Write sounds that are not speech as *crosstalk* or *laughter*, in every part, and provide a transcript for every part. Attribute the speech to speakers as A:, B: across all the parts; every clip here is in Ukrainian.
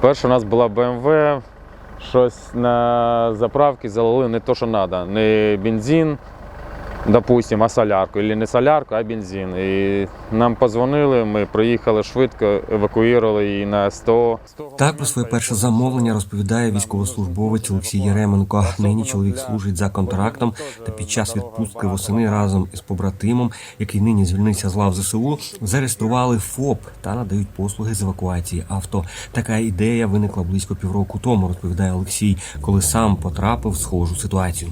A: Перше у нас була BMW, щось на заправки залили не то, що треба. Не бензин, допустим, а солярку. Або не солярку, а бензин. І нам позвонили, ми приїхали швидко, евакуювали її на 100.
B: Так про своє перше замовлення розповідає військовослужбовець Олексій Яременко. Нині чоловік служить за контрактом та під час відпустки восени разом із побратимом, який нині звільнився з лав ЗСУ, зареєстрували ФОП та надають послуги з евакуації авто. Така ідея виникла близько півроку тому, розповідає Олексій, коли сам потрапив в схожу ситуацію.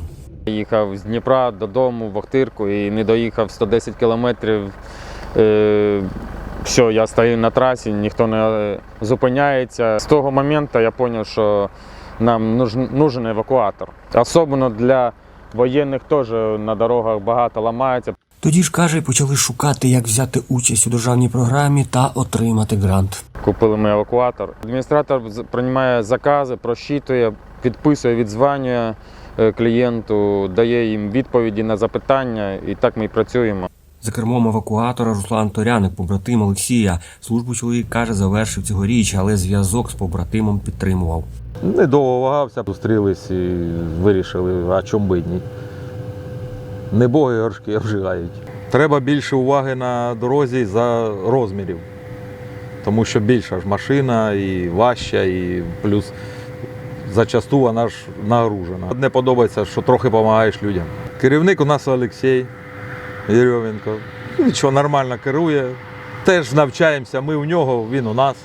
A: Їхав з Дніпра додому в Охтирку і не доїхав 110 кілометрів. Е, все, я стою на трасі, ніхто не е, зупиняється. З того моменту я зрозумів, що нам нужен, евакуатор. Особливо для воєнних теж на дорогах багато ламається.
B: Тоді ж каже, почали шукати, як взяти участь у державній програмі та отримати грант.
A: Купили ми евакуатор. Адміністратор приймає закази, просчитує, підписує, відзванює клієнту, дає їм відповіді на запитання, і так ми і працюємо.
B: За кермом евакуатора Руслан Торяник, побратим Олексія. Службу чоловік каже, завершив цьогоріч, але зв'язок з побратимом підтримував.
C: Недовго вагався, зустрілись і вирішили, а чому би ні. Не боги горшки обжигають. Треба більше уваги на дорозі за розмірів. Тому що більша ж машина і важча, і плюс зачасту вона ж нагружена. Не подобається, що трохи допомагаєш людям. Керівник у нас Олексій Єрьовенко. Він що нормально керує. Теж навчаємося, ми у нього, він у нас.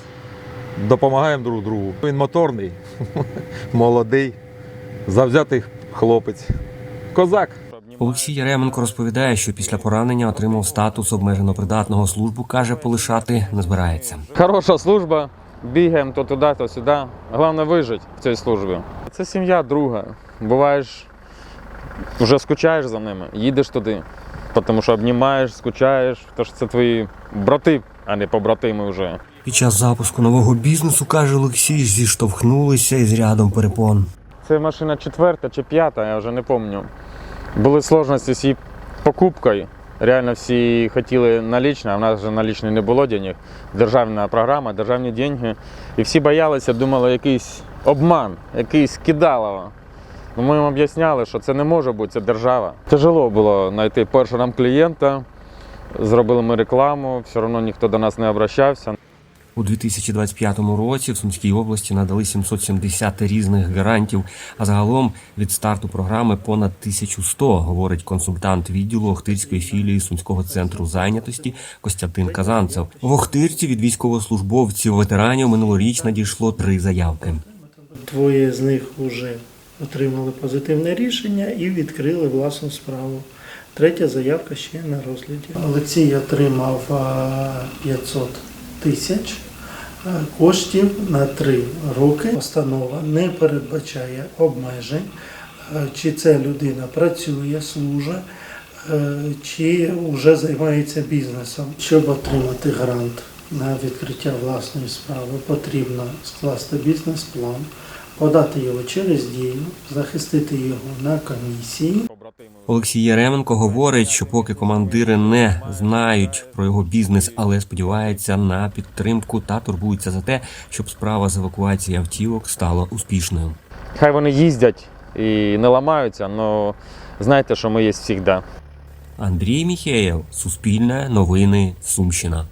C: Допомагаємо друг другу. Він моторний, *laughs* молодий, завзятий хлопець. Козак.
B: Олексій Яременко розповідає, що після поранення отримав статус обмежено придатного службу. каже, полишати не збирається.
A: Хороша служба, бігаємо то туди, то сюди. Головне вижити в цій службі. Це сім'я друга. Буваєш, вже скучаєш за ними, їдеш туди. Тому що обнімаєш, скучаєш, тому що це твої брати, а не побратими вже.
B: Під час запуску нового бізнесу каже Олексій, зіштовхнулися із рядом перепон.
A: Це машина четверта чи п'ята, я вже не пам'ятаю. Були складності з її покупкою. Реально всі хотіли налічне, а в нас вже налічне не було денег. Державна програма, державні деньги. І всі боялися, думали, якийсь обман, якийсь кидалово. Ну, Ми їм об'ясняли, що це не може бути, це держава. Тяжело було знайти першого нам клієнта. Зробили ми рекламу, все одно ніхто до нас не обращався.
B: У 2025 році в Сумській області надали 770 різних гарантів, а загалом від старту програми понад 1100, говорить консультант відділу Охтирської філії Сумського центру зайнятості Костянтин Казанцев. В Охтирці від військовослужбовців ветеранів минулоріч надійшло три заявки.
D: Двоє з них вже отримали позитивне рішення і відкрили власну справу. Третя заявка ще на розгляді. Олексій отримав а, 500 тисяч коштів на три роки. Постанова не передбачає обмежень, чи ця людина працює, служить, е, чи вже займається бізнесом. Щоб отримати грант на відкриття власної справи, потрібно скласти бізнес-план, подати його через дію, захистити його на комісії.
B: Олексій Яременко говорить, що поки командири не знають про його бізнес, але сподіваються на підтримку та турбуються за те, щоб справа з евакуації автівок стала успішною.
A: Хай вони їздять і не ламаються, але знайте, що ми є завжди.
B: Андрій Міхеєв, Суспільне, Новини, Сумщина.